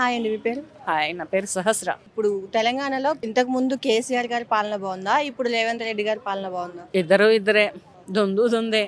Hi అండి మీ పేరు? Hi నా పేరు సహస్ర. ఇప్పుడు తెలంగాణలో ఇంతకు ముందు కేసీఆర్ గారి పాలన బాగుందా? ఇప్పుడు రేవంత్ రెడ్డి గారి పాలన బాగుందా? ఇద్దరు ఇద్దరే. దొందు దొందే.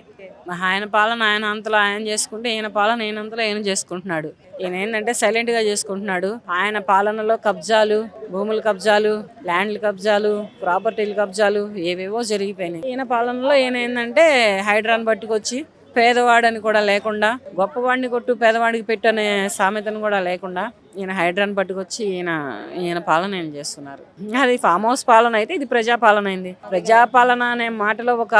ఆయన పాలన ఆయన అంతలో ఆయన చేసుకుంటే ఈయన పాలన ఈయన అంతలో ఈయన చేసుకుంటున్నాడు. ఈయన ఏంటంటే సైలెంట్గా చేసుకుంటున్నాడు. ఆయన పాలనలో కబ్జాలు భూముల కబ్జాలు ల్యాండ్ల కబ్జాలు ప్రాపర్టీల కబ్జాలు ఏవేవో జరిగిపోయినాయి. ఈయన పాలనలో ఈయన ఏంటంటే హైడ్రాన్ పట్టుకొచ్చి పేదవాడని కూడా లేకుండా గొప్పవాడిని కొట్టు పేదవాడికి పెట్టు అనే సామెతను కూడా లేకుండా ఈయన హైడ్రాన్ పట్టుకొచ్చి ఈయన ఈయన పాలన ఏం చేస్తున్నారు? అది ఫామ్ హౌస్ పాలన అయితే ఇది ప్రజాపాలన అయింది. ప్రజాపాలన అనే మాటలో ఒక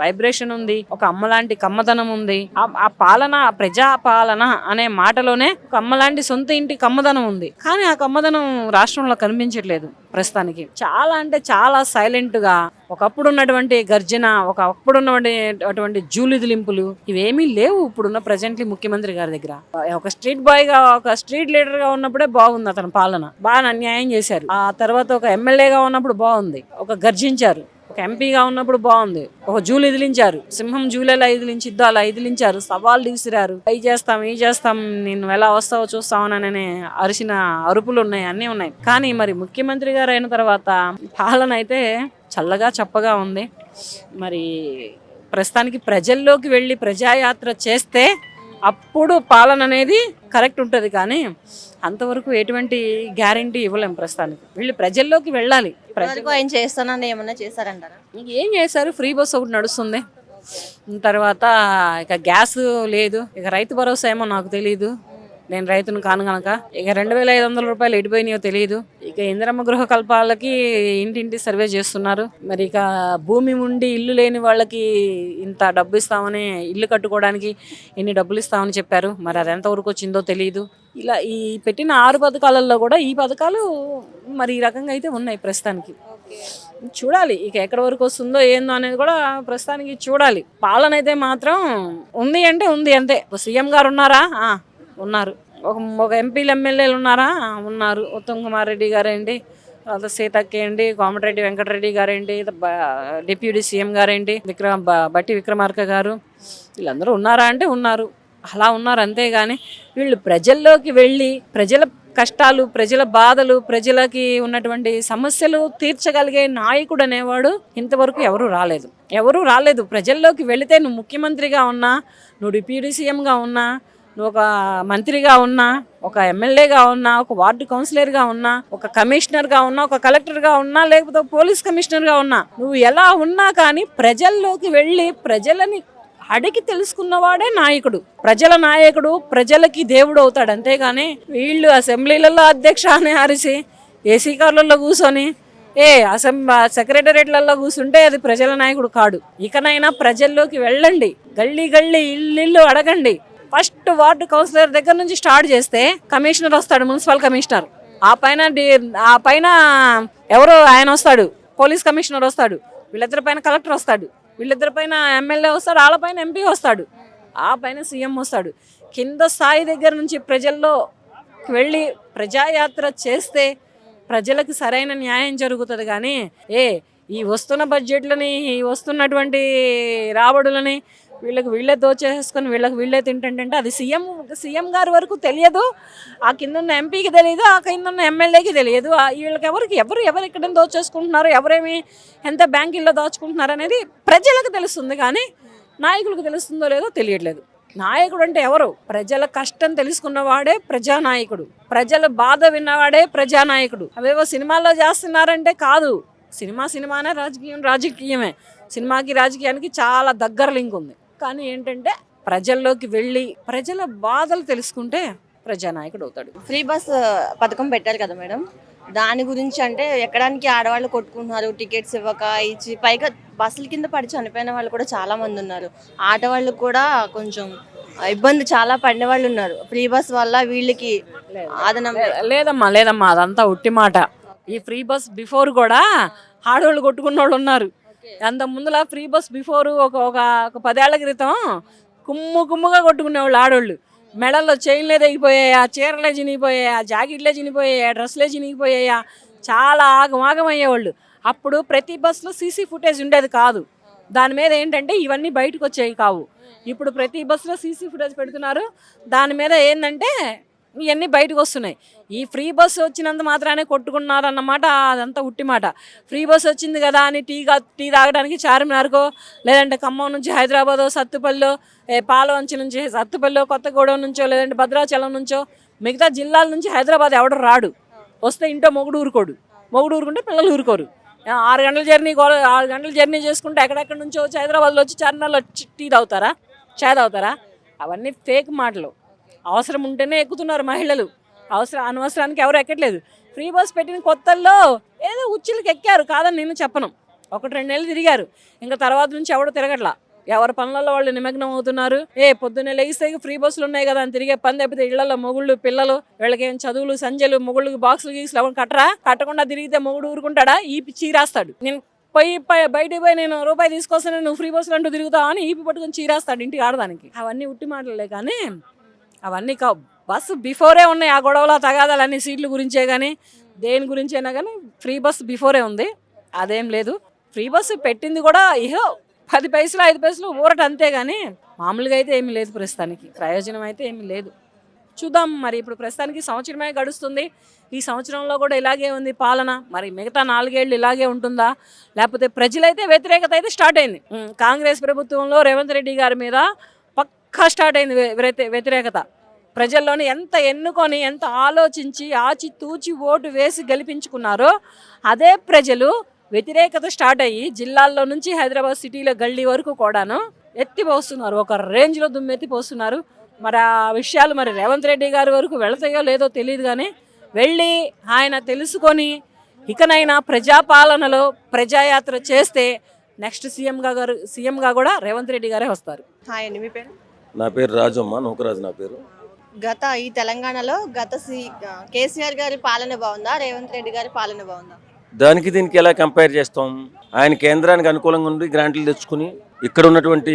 వైబ్రేషన్ ఉంది ఒక అమ్మలాంటి కమ్మదనం ఉంది. ఆ- పాలన ప్రజాపాలన అనే మాటలోనే ఒక అమ్మలాంటి సొంత ఇంటి కమ్మదనం ఉంది. కానీ ఆ కమ్మదనం రాష్ట్రంలో కనిపించట్లేదు. ప్రస్తుతానికి. చాలా అంటే చాలా సైలెంట్గా ఒకప్పుడు ఉన్నటువంటి గర్జన ఒకప్పుడు ఉన్నటువంటి అటువంటి జూలిదిలింపులు ఇవేమీ లేవు ఇప్పుడున్న ప్రజెంట్లీ ముఖ్యమంత్రి గారి దగ్గర. ఒక స్ట్రీట్ బాయ్గా ఒక స్ట్రీట్ లీడర్గా ఉన్నప్పుడే బాగుంది అతని పాలన. బాగా అన్యాయం చేశారు. ఆ తర్వాత ఒక ఎమ్మెల్యేగా ఉన్నప్పుడు బాగుంది. ఒక గర్జించారు. ఒక ఎంపీగా ఉన్నప్పుడు బాగుంది. ఒక జూలు ఎదిలించారు. సింహం జూలైలో ఎదిలించిద్దో అలా ఎదిలించారు. సవాళ్ళు తీసిరారు అవి చేస్తాం ఈ చేస్తాం నేను ఎలా వస్తావో చూస్తామననే అరిసిన అరుపులు ఉన్నాయి అన్నీ ఉన్నాయి. కానీ మరి ముఖ్యమంత్రి గారు అయిన తర్వాత పాలన అయితే చల్లగా చప్పగా ఉంది. మరి ప్రస్తుతానికి ప్రజల్లోకి వెళ్ళి ప్రజాయాత్ర చేస్తే అప్పుడు పాలన అనేది కరెక్ట్ ఉంటుంది కానీ అంతవరకు ఎటువంటి గ్యారంటీ ఇవ్వలేం ప్రస్తుతానికి. వీళ్ళు ప్రజల్లోకి వెళ్ళాలి. ప్రజ ఇప్పటివరకు ఆయన చేస్తానని ఏమన్నా చేశారంటారా? ఏం చేశారు? ఫ్రీ బస్ ఒకటి నడుస్తుంది. తర్వాత ఇక గ్యాస్ లేదు. ఇక రైతు భరోసా ఏమో నాకు తెలియదు నేను రైతును కాను కనుక ఇక రెండు వేల ఐదు వందల రూపాయలు ఎడిపోయినాయో తెలియదు. ఇక ఇందిరమ్మ గృహ కల్పాలకి ఇంటింటి సర్వే చేస్తున్నారు. మరి ఇక భూమి ఉండి ఇల్లు లేని వాళ్ళకి ఇంత డబ్బు ఇస్తామని ఇల్లు కట్టుకోవడానికి ఎన్ని డబ్బులు ఇస్తామని చెప్పారు. మరి అది ఎంతవరకు వచ్చిందో తెలియదు. ఇలా ఈ పెట్టిన ఆరు పథకాలలో కూడా ఈ పథకాలు మరి ఈ రకంగా అయితే ఉన్నాయి ప్రస్తుతానికి. చూడాలి ఇక ఎక్కడి వరకు వస్తుందో ఏందో అనేది కూడా ప్రస్తుతానికి చూడాలి. పాలన అయితే మాత్రం ఉంది అంటే ఉంది అంతే. సీఎం గారు ఉన్నారా? ఉన్నారు. ఒక ఒక ఎంపీలు ఎమ్మెల్యేలు ఉన్నారా? ఉన్నారు. ఉత్తమ్ కుమార్ రెడ్డి గారేంటి? తర్వాత సీతక్క ఏంటి? కోమటిరెడ్డి వెంకటరెడ్డి గారేంటి? డిప్యూటీ సీఎం గారేంటి? విక్రమ బట్టి విక్రమార్క గారు. వీళ్ళందరూ ఉన్నారా అంటే ఉన్నారు. అలా ఉన్నారు అంతేగాని వీళ్ళు ప్రజల్లోకి వెళ్ళి ప్రజల కష్టాలు ప్రజల బాధలు ప్రజలకి ఉన్నటువంటి సమస్యలు తీర్చగలిగే నాయకుడు అనేవాడు ఇంతవరకు ఎవరు రాలేదు. ఎవరు రాలేదు. ప్రజల్లోకి వెళితే నువ్వు ముఖ్యమంత్రిగా ఉన్నా నువ్వు డిప్యూటీ సీఎంగా ఉన్నా నువ్వు ఒక మంత్రిగా ఉన్నా ఒక ఎమ్మెల్యేగా ఉన్నా ఒక వార్డు కౌన్సిలర్గా ఉన్నా ఒక కమిషనర్గా ఉన్నా ఒక కలెక్టర్గా ఉన్నా లేకపోతే పోలీస్ కమిషనర్గా ఉన్నా నువ్వు ఎలా ఉన్నా కానీ ప్రజల్లోకి వెళ్ళి ప్రజలని అడిగి తెలుసుకున్నవాడే నాయకుడు. ప్రజల నాయకుడు ప్రజలకి దేవుడు అవుతాడు. అంతేగాని వీళ్ళు అసెంబ్లీలలో అధ్యక్ష అని అరిసి ఏసీ కార్లలో కూర్చొని ఏ అసెంబ్లీ సెక్రటరేట్లలో కూర్చుంటే అది ప్రజల నాయకుడు కాడు. ఇకనైనా ప్రజల్లోకి వెళ్ళండి. గల్లీ గల్లీ ఇల్లు ఇల్లు అడగండి. ఫస్ట్ వార్డు కౌన్సిలర్ దగ్గర నుంచి స్టార్ట్ చేస్తే కమిషనర్ వస్తాడు మున్సిపల్ కమిషనర్. ఆ పైన ఆ పైన ఎవరో ఆయన వస్తాడు పోలీస్ కమిషనర్ వస్తాడు వీళ్ళిద్దరి పైన కలెక్టర్ వస్తాడు వీళ్ళిద్దరి పైన ఎమ్మెల్యే వస్తాడు వాళ్ళ పైన ఎంపీ వస్తాడు ఆ పైన సీఎం వస్తాడు. కింద స్థాయి దగ్గర నుంచి ప్రజల్లో వెళ్ళి ప్రజాయాత్ర చేస్తే ప్రజలకు సరైన న్యాయం జరుగుతుంది కానీ ఏ ఈ వస్తున్న బడ్జెట్లని ఈ వస్తున్నటువంటి రాబడులని వీళ్ళకి వీళ్ళే దోచేసుకొని వీళ్ళకి వీళ్ళే తింటుంటే అది సీఎం సీఎం గారి వరకు తెలియదు. ఆ కింద ఉన్న ఎంపీకి తెలియదు ఆ కింద ఉన్న ఎమ్మెల్యేకి తెలియదు. ఆ వీళ్ళకి ఎవరికి ఎవరు ఎవరు ఎక్కడ దోచేసుకుంటున్నారు ఎవరేమి ఎంత బ్యాంకుల్లో దాచుకుంటున్నారు అనేది ప్రజలకు తెలుస్తుంది కానీ నాయకులకు తెలుస్తుందో లేదో తెలియట్లేదు. నాయకుడు అంటే ఎవరు? ప్రజల కష్టం తెలుసుకున్నవాడే ప్రజానాయకుడు. ప్రజల బాధ విన్నవాడే ప్రజానాయకుడు. అవేవో సినిమాల్లో చేస్తున్నారంటే కాదు. సినిమా సినిమానే రాజకీయం రాజకీయమే. సినిమాకి రాజకీయానికి చాలా దగ్గర లింక్ ఉంది. కానీ ఏంటంటే ప్రజల్లోకి వెళ్ళి ప్రజల బాధలు తెలుసుకుంటే ప్రజానాయకుడు అవుతాడు. ఫ్రీ బస్ పథకం పెట్టారు కదా మేడం. దాని గురించి అంటే ఎక్కడానికి ఆడవాళ్ళు కొట్టుకుంటున్నారు టికెట్స్ ఇవ్వక ఇచ్చి పైగా బస్సుల కింద పడి చనిపోయిన వాళ్ళు కూడా చాలా మంది ఉన్నారు. ఆడవాళ్ళు కూడా కొంచెం ఇబ్బంది చాలా పడిన వాళ్ళు ఉన్నారు. ఫ్రీ బస్ వల్ల వీళ్ళకి ఆదనం లేదమ్మా లేదమ్మా అదంతా ఉట్టి మాట ఈ ఫ్రీ బస్ బిఫోర్ కూడా ఆడవాళ్ళు కొట్టుకున్న వాళ్ళు ఉన్నారు. అంత ముందులా ఫ్రీ బస్ బిఫోర్ ఒక ఒక ఒక పదేళ్ళ క్రితం కుమ్ము కుమ్ముగా కొట్టుకునేవాళ్ళు ఆడవాళ్ళు మెడల్లో చైన్లే ఆ చీరలే చినిగిపోయాయి ఆ జాకెట్లే చినిగిపోయాయా డ్రెస్లే చినిగిపోయాయా చాలా ఆగమాగం అయ్యేవాళ్ళు. అప్పుడు ప్రతి బస్సులో సీసీ ఫుటేజ్ ఉండేది కాదు. దాని మీద ఏంటంటే ఇవన్నీ బయటకు వచ్చేవి కావు. ఇప్పుడు ప్రతి బస్సులో సీసీ ఫుటేజ్ పెడుతున్నారు. దాని మీద ఏంటంటే ఇవన్నీ బయటకు వస్తున్నాయి. ఈ ఫ్రీ బస్సు వచ్చినంత మాత్రానే కొట్టుకున్నారన్నమాట అదంతా ఉట్టి మాట. ఫ్రీ బస్సు వచ్చింది కదా అని టీ టీ తాగడానికి చార్మినార్కో లేదంటే ఖమ్మం నుంచి హైదరాబాదో సత్తుపల్లిలో పాలవంచి నుంచి సత్తుపల్లిలో కొత్తగూడెం నుంచో లేదంటే భద్రాచలం నుంచో మిగతా జిల్లాల నుంచి హైదరాబాద్ ఎవడు రాడు. వస్తే ఇంట్లో మొగుడు ఊరుకోడు మొగుడు ఊరుకుంటే పిల్లలు ఊరుకోరు ఆరు గంటల జర్నీ ఆరు గంటల జర్నీ చేసుకుంటే ఎక్కడెక్కడి నుంచో వచ్చి హైదరాబాద్లో వచ్చి చార్మినార్లో వచ్చి టీ తాగుతారా? చాయ్ తాగుతారా? అవన్నీ ఫేక్ మాటలు. అవసరం ఉంటేనే ఎక్కుతున్నారు మహిళలు. అవసరం అనవసరానికి ఎవరు ఎక్కట్లేదు. ఫ్రీ బస్ పెట్టిన కొత్తల్లో ఏదో ఉచ్చులకు ఎక్కారు కాదని నేను చెప్పను. ఒకటి రెండు నెలలు తిరిగారు. ఇంకా తర్వాత నుంచి ఎవడో తిరగట్లా. ఎవరి పనులలో వాళ్ళు నిమగ్నం అవుతున్నారు. ఏ పొద్దున్నే లేగిస్తే ఫ్రీ బస్సులు ఉన్నాయి కదా అని తిరిగే పని తప్పితే ఇళ్ళలో మొగుళ్ళు పిల్లలు వీళ్ళకి ఏం చదువులు సంజలు మొగుళ్ళకి బాక్సులు గీసులు ఎవరు కట్టరా? కట్టకుండా తిరిగితే మొగుడు ఊరుకుంటాడా? ఈ చీరాస్తాడు నేను పోయి పై- బయటికి పోయి నేను రూపాయి తీసుకొస్తాను నువ్వు ఫ్రీ బస్సులు అంటూ తిరుగుతావు అని ఈపి పట్టుకొని చీరాస్తాడు ఇంటికి ఆడదానికి. అవన్నీ ఉట్టి మాటలే కానీ అవన్నీ కా బస్సు బిఫోరే ఉన్నాయి ఆ గొడవల తగాదాలు అన్ని సీట్ల గురించే కానీ దేని గురించైనా కానీ ఫ్రీ బస్సు బిఫోరే ఉంది. అదేం లేదు. ఫ్రీ బస్సు పెట్టింది కూడా ఇహో పది పైసలు ఐదు పైసలు ఊరట అంతే కానీ మామూలుగా అయితే ఏమీ లేదు ప్రస్తుతానికి. ప్రయోజనం అయితే ఏమీ లేదు. చూద్దాం మరి ఇప్పుడు ప్రస్తుతానికి సంవత్సరమే గడుస్తుంది. ఈ సంవత్సరంలో కూడా ఇలాగే ఉంది పాలన. మరి మిగతా నాలుగేళ్ళు ఇలాగే ఉంటుందా? లేకపోతే ప్రజలైతే వ్యతిరేకత అయితే స్టార్ట్ అయింది. కాంగ్రెస్ ప్రభుత్వంలో రేవంత్ రెడ్డి గారి మీద పక్కా స్టార్ట్ అయింది వ్యతిరేకత. ప్రజల్లోని ఎంత ఎన్నుకొని ఎంత ఆలోచించి ఆచి తూచి ఓటు వేసి గెలిపించుకున్నారో అదే ప్రజలు వ్యతిరేకత స్టార్ట్ అయ్యి జిల్లాల్లో నుంచి హైదరాబాద్ సిటీలో గల్లీ వరకు కూడాను ఎత్తిపోస్తున్నారు ఒక రేంజ్లో దుమ్మెత్తిపోస్తున్నారు మరి ఆ విషయాలు మరి రేవంత్ రెడ్డి గారి వరకు వెళతాయో లేదో తెలియదు కానీ వెళ్ళి ఆయన తెలుసుకొని ఇకనైనా ప్రజాపాలనలో ప్రజాయాత్ర చేస్తే నెక్స్ట్ సీఎంగా గారు సీఎంగా కూడా రేవంత్ రెడ్డి గారే వస్తారు. హాయ్ అండి మీ పేరు? నా పేరు రాజమ్మ నూకరాజు నా పేరు. గత ఈ తెలంగాణలో గత సి కేసీఆర్ గారి పాలన బాగుందా? రేవంత్ రెడ్డి గారి పాలన బాగుందా? దానికి దీనికి ఎలా కంపేర్ చేస్తాం? ఆయన కేంద్రానికి అనుకూలంగా ఉండి గ్రాంట్లు తెచ్చుకుని ఇక్కడ ఉన్నటువంటి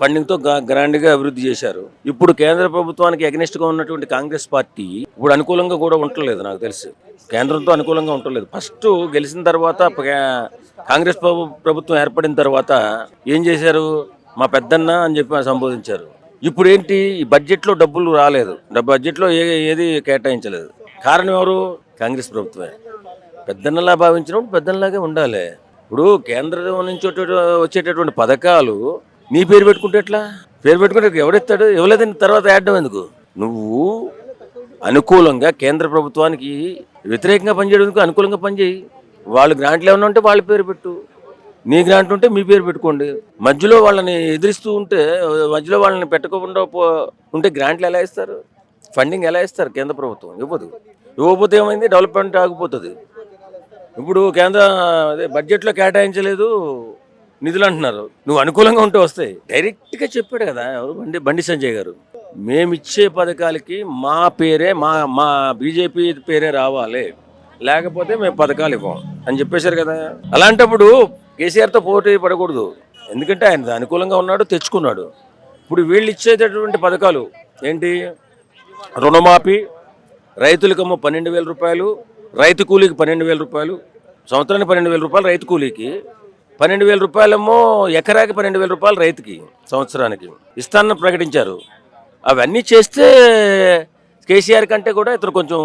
ఫండింగ్తో గ్రాండ్గా అభివృద్ధి చేశారు. ఇప్పుడు కేంద్ర ప్రభుత్వానికి అగనిస్ట్గా ఉన్నటువంటి కాంగ్రెస్ పార్టీ ఇప్పుడు అనుకూలంగా కూడా ఉండలేదు నాకు తెలిసి. కేంద్రంతో అనుకూలంగా ఉండలేదు ఫస్ట్ గెలిచిన తర్వాత కాంగ్రెస్ ప్రభు- ప్రభుత్వం ఏర్పడిన తర్వాత ఏం చేశారు? మా పెద్దన్న అని చెప్పి సంబోధించారు. ఇప్పుడు ఏంటి ఈ బడ్జెట్లో డబ్బులు రాలేదు. బడ్జెట్లో ఏ ఏది కేటాయించలేదు. కారణం ఎవరు? కాంగ్రెస్ ప్రభుత్వమే. పెద్దన్నలా భావించినప్పుడు పెద్దన్నలాగే ఉండాలి. ఇప్పుడు కేంద్రం నుంచి వచ్చేటటువంటి పథకాలు నీ పేరు పెట్టుకుంటే ఎట్లా? పేరు పెట్టుకుంటే ఎవడెత్తాడు? ఇవ్వలేదని తర్వాత యాడ్డం ఎందుకు? నువ్వు అనుకూలంగా కేంద్ర ప్రభుత్వానికి వ్యతిరేకంగా పనిచేయడానికి అనుకూలంగా పనిచేయి. వాళ్ళు గ్రాంట్లు ఏమన్నా ఉంటే వాళ్ళ పేరు పెట్టు. నీ గ్రాంట్ ఉంటే మీ పేరు పెట్టుకోండి. మధ్యలో వాళ్ళని ఎదిరిస్తూ ఉంటే మధ్యలో వాళ్ళని పెట్టకుండా పో- ఉంటే గ్రాంట్లు ఎలా ఇస్తారు? ఫండింగ్ ఎలా ఇస్తారు కేంద్ర ప్రభుత్వం? ఇవ్వదు. ఇవ్వకపోతే ఏమైంది? డెవలప్మెంట్ ఆగిపోతుంది. ఇప్పుడు కేంద్ర అదే బడ్జెట్లో కేటాయించలేదు నిధులు అంటున్నారు. నువ్వు అనుకూలంగా ఉంటే వస్తాయి. డైరెక్ట్గా చెప్పాడు కదా ఎవరు? బండి బండి సంజయ్ గారు. మేమిచ్చే పథకాలకి మా పేరే మా మా బీజేపీ పేరే రావాలి. లేకపోతే మేము పథకాలు ఇవ్వం అని చెప్పేశారు కదా. అలాంటప్పుడు కేసీఆర్తో పోటీ పడకూడదు. ఎందుకంటే ఆయన అనుకూలంగా ఉన్నాడు తెచ్చుకున్నాడు. ఇప్పుడు వీళ్ళు ఇచ్చేటటువంటి పథకాలు ఏంటి? రుణమాఫీ రైతులకేమో పన్నెండు వేల రూపాయలు రైతు కూలీకి పన్నెండు వేల రూపాయలు సంవత్సరానికి పన్నెండు వేల రూపాయలు రైతు కూలీకి పన్నెండు వేల రూపాయలేమో ఎకరాకి పన్నెండు వేల రూపాయలు రైతుకి సంవత్సరానికి ఇస్తానని ప్రకటించారు. అవన్నీ చేస్తే కేసీఆర్ కంటే కూడా ఇతను కొంచెం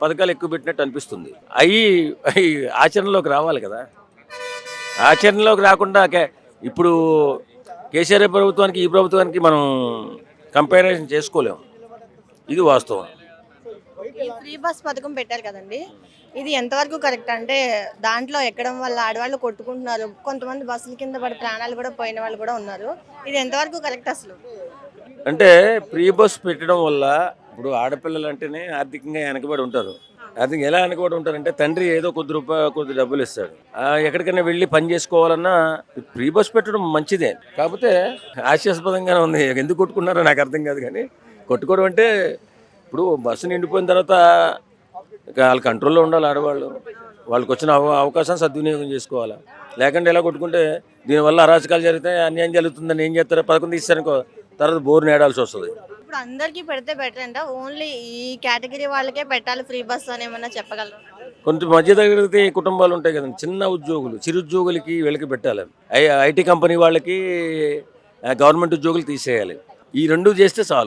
పథకాలు ఎక్కువ పెట్టినట్టు అనిపిస్తుంది. అవి అవి ఆచరణలోకి రావాలి కదా. ఆచరణలోకి రాకుండా ఇప్పుడు కేసీఆర్ ప్రభుత్వానికి ఈ ప్రభుత్వానికి మనం కంపారిజన్ చేసుకోలేం. ఇది వాస్తవం. ఫ్రీ బస్ పథకం పెట్టారు కదండి. ఇది ఎంతవరకు కరెక్ట్ అంటే దాంట్లో ఎక్కడం వల్ల ఆడవాళ్ళు కొట్టుకుంటున్నారు. కొంతమంది బస్సుల కింద పడి ప్రాణాలు కూడా పోయిన వాళ్ళు కూడా ఉన్నారు. ఇది ఎంతవరకు కరెక్ట్ అసలు? అంటే ప్రీ బస్ పెట్టడం వల్ల ఇప్పుడు ఆడపిల్లలు అంటేనే ఆర్థికంగా వెనకబడి ఉంటారు. అది ఎలా అనుకోవడం ఉంటారంటే తండ్రి ఏదో కొద్ది రూపాయ కొద్ది డబ్బులు ఇస్తాడు. ఎక్కడికైనా వెళ్ళి పని చేసుకోవాలన్నా ప్రీ బస్ పెట్టడం మంచిదే. కాకపోతే హాస్యాస్పదంగానే ఉంది. ఎందుకు కొట్టుకున్నారో నాకు అర్థం కాదు కానీ కొట్టుకోవడం అంటే ఇప్పుడు బస్సు నిండిపోయిన తర్వాత ఇక వాళ్ళ కంట్రోల్లో ఉండాలి ఆడవాళ్ళు. వాళ్ళకి వచ్చిన అవ- అవకాశాన్ని సద్వినియోగం చేసుకోవాలి? లేకుంటే ఎలా కొట్టుకుంటే దీనివల్ల అరాచకాలు జరిగితే అన్యాయం జరుగుతుందని ఏం చేస్తారు? పథకం తీస్తారనుకో తర్వాత బోర్ని నేడాల్సి వస్తుంది. ఇప్పుడు అందరికీ పెడితే బెటర్ అంట. ఓన్లీ ఈ కేటగిరీ వాళ్ళకే పెట్టాలి ఫ్రీ బస్ అని ఏమన్నా చెప్పగలరు? కొంచెం మధ్యతరగతి కుటుంబాలు ఉంటాయి కదండి. చిన్న ఉద్యోగులు చిరుద్యోగులకి వీళ్ళకి పెట్టాలి. ఐ ఐటీ కంపెనీ వాళ్ళకి గవర్నమెంట్ ఉద్యోగులు తీసేయాలి. ఈ రెండు చేస్తే చాలు.